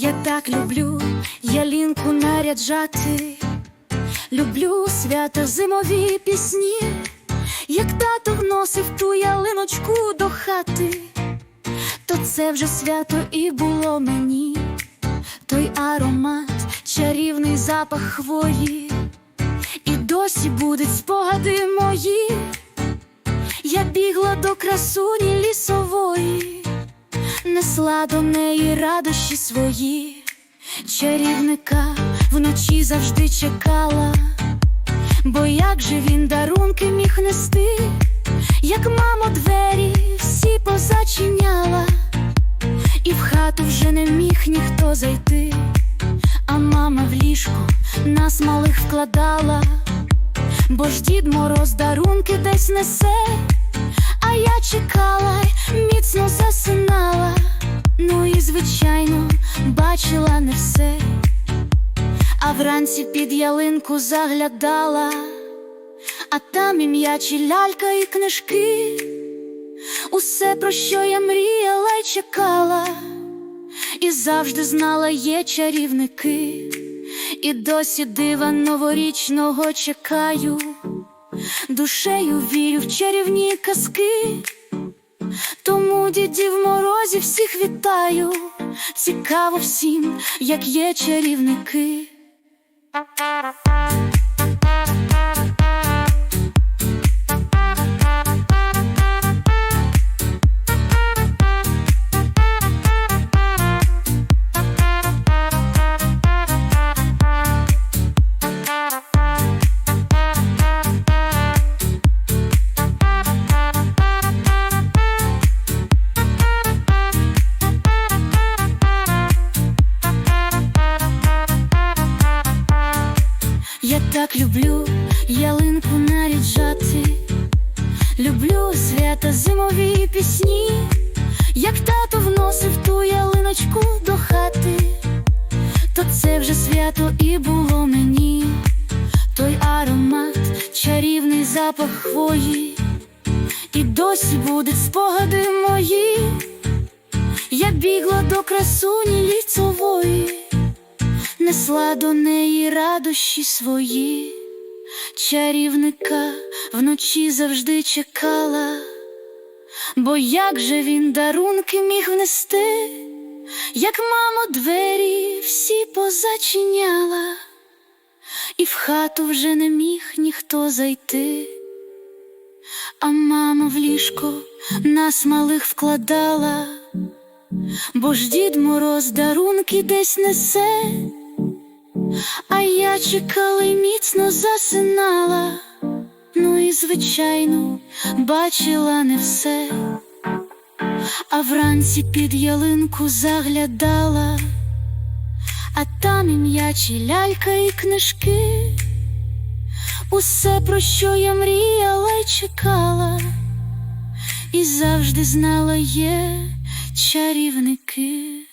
Я так люблю ялинку наряджати, люблю свята зимові пісні, як тато вносив ту ялиночку до хати, то це вже свято і було мені, той аромат, чарівний запах хвої, і досі будуть спогади мої. Я бігла до красуні лісової, несла до неї радощі свої, чарівника вночі завжди чекала, бо як же він дарунки міг нести, як мама двері всі позачиняла, і в хату вже не міг ніхто зайти, а мама в ліжку нас малих вкладала. Бо ж дід мороз дарунки десь несе, а я чекала, міцно засинала. Ну і звичайно, бачила не все, а вранці під ялинку заглядала, а там і м'ячі лялька і книжки, усе, про що я мріяла й чекала, і завжди знала, є чарівники. І досі дива новорічного чекаю, душею вірю в чарівні казки, тому дідів морозі всіх вітаю, цікаво всім, як є чарівники. Я так люблю ялинку наряджати, люблю свята зимові пісні, як тато вносив ту ялиночку до хати, то це вже свято і було мені, той аромат, чарівний запах хвої, і досі будуть спогади мої, я бігла до красуні ліцової несла до неї радощі свої, чарівника вночі завжди чекала, бо як же він дарунки міг внести, як мамо двері всі позачиняла, і в хату вже не міг ніхто зайти, а мама в ліжко нас малих вкладала. Бо ж дід мороз дарунки десь несе, а я чекала й міцно засинала, ну і звичайно бачила не все, а вранці під ялинку заглядала, а там і м'ячі лялька і книжки, усе, про що я мріяла й чекала, і завжди знала є чарівники.